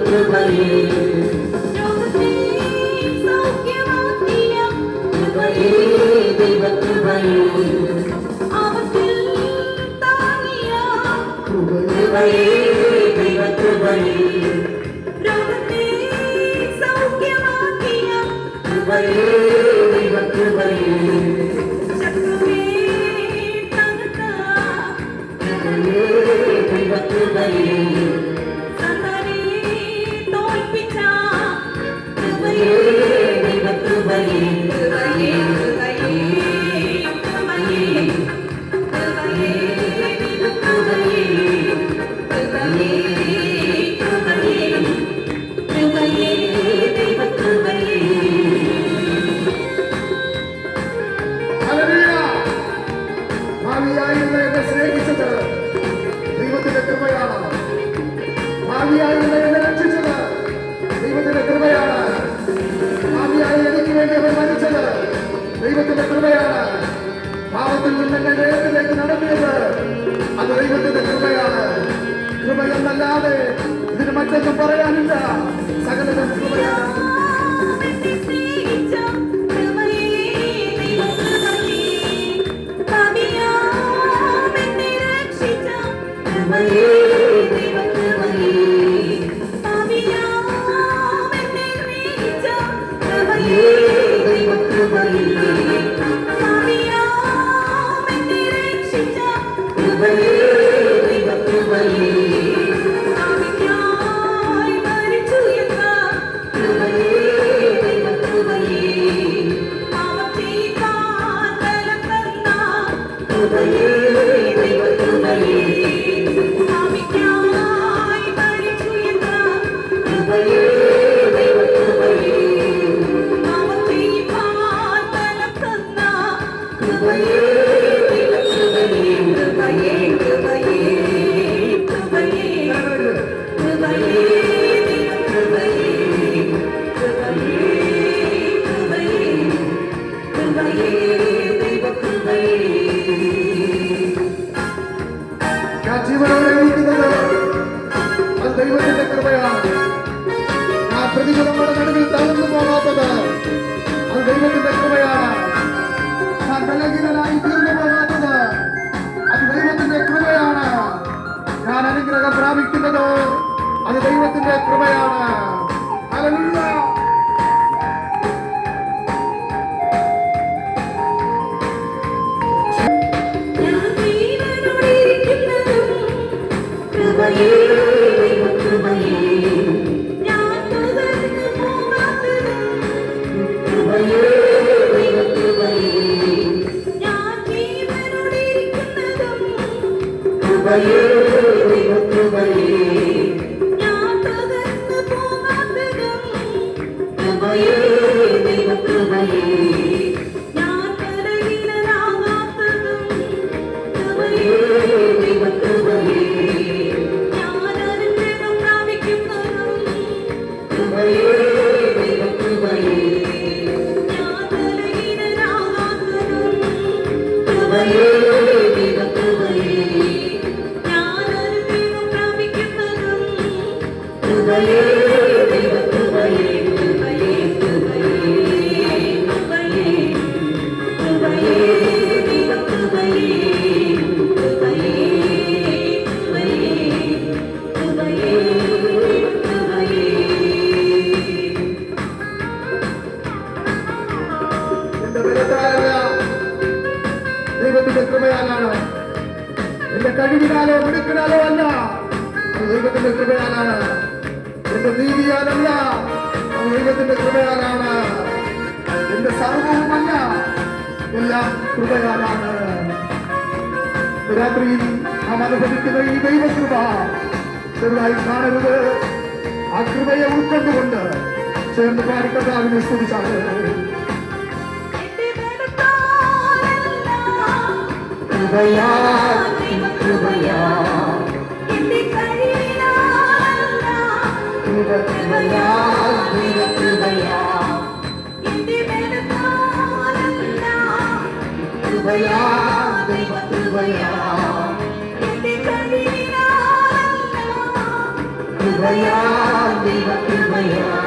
കൃപയേ ദൈവകൃപയേ ദൈവകൃപയേ தங்கள் நேரத்திലേക്ക് நடத்திയത് അത് ദൈവത്തിന്റെ കൃപയാണ് കൃപയെന്നല്ലാതെ ഇതിന് മറ്റൊന്നും പറയാനില്ല ഞാൻ ജീവനോടെ ഇരിക്കുന്നത് അത് ദൈവത്തിന്റെ കൃപയാണ്. ഞാൻ പ്രതികൂലങ്ങളുടെ നടുവിൽ തളർന്നു പോകാത്തത് അത് ദൈവത്തിന്റെ കൃപയാണ്. ഞാൻ ബലഹീനനായി തീർന്നു പോകാത്തത് അത് ദൈവത്തിന്റെ കൃപയാണ്. ഞാൻ അനുഗ്രഹം പ്രാപിക്കുന്നത് അത് ദൈവത്തിന്റെ കൃപയാണ്. Hallelujah. வேண்டும் ദൈവത്തിനാലല്ല ദൈവത്തിന്റെ കൃപയാലാണ്. എന്റെ നീതിയാലല്ല ദൈവത്തിന്റെ കൃപയാലാണ്. എന്റെ സർവവുമല്ല എല്ലാം കൃപയാലാണ്. രാത്രിയിൽ നാം അനുഭവിക്കുന്ന ഈ ദൈവകൃപ ചെറുതായി കാണരുത്. ആ കൃപയെ ഉൾക്കൊണ്ടുകൊണ്ട് ചേർന്ന് പാടിക്കർത്താവിനെ സ്തുതിച്ചാണ്. കൃപയാ கிருபையா தெய்வ கிருபையா கிருபையா தெய்வ கிருபையா